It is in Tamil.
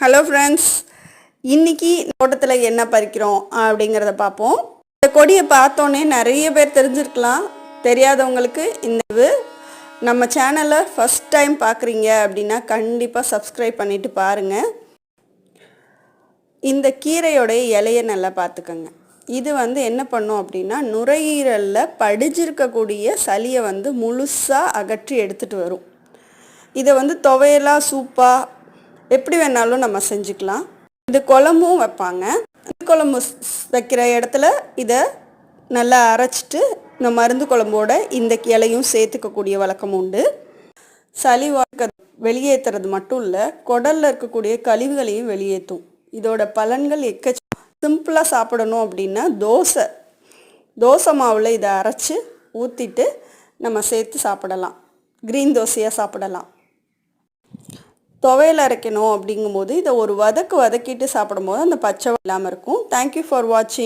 ஹலோ ஃப்ரெண்ட்ஸ் இன்னைக்கு தோட்டத்தில் என்ன பறிக்கிறோம் அப்படிங்கிறத பார்ப்போம். இந்த கொடியை பார்த்தோன்னே நிறைய பேர் தெரிஞ்சிருக்கலாம். தெரியாதவங்களுக்கு இந்த நம்ம சேனலை ஃபஸ்ட் டைம் பார்க்குறீங்க அப்படின்னா கண்டிப்பாக சப்ஸ்கிரைப் பண்ணிட்டு பாருங்கள் இந்த கீரையோடைய இலையை நல்லா பார்த்துக்கோங்க. இது வந்து என்ன பண்ணும் அப்படின்னா நுரையீரலில் படிஞ்சிருக்கக்கூடிய சளியை வந்து முழுசாக அகற்றி எடுத்துகிட்டு வரும். இதை வந்து துவையலாக சூப்பாக எப்படி வேணாலும் நம்ம செஞ்சுக்கலாம். இது குழம்பும் வைப்பாங்க. குழம்பு வைக்கிற இடத்துல இதை நல்லா அரைச்சிட்டு இந்த மருந்து குழம்போட இந்த இலையும் சேர்த்துக்கக்கூடிய வழக்கம் உண்டு. சளி வாக்க வெளியேற்றுறது மட்டும் இல்லை குடலில் இருக்கக்கூடிய கழிவுகளையும் வெளியேற்றும் இதோட பலன்கள் எக்க சிம்பிளாக சாப்பிடணும் அப்படின்னா தோசை. தோசை மாவில் இதை அரைச்சி ஊற்றிட்டு நம்ம சேர்த்து சாப்பிடலாம். க்ரீன் தோசையாக சாப்பிடலாம். துவையல் அரைக்கணும் அப்படிங்கும்போது இதை ஒரு வதக்கு வதக்கிட்டு சாப்பிடும்போது அந்த பச்சை இல்லாமல் இருக்கும். தேங்க்யூ ஃபார் வாட்சிங்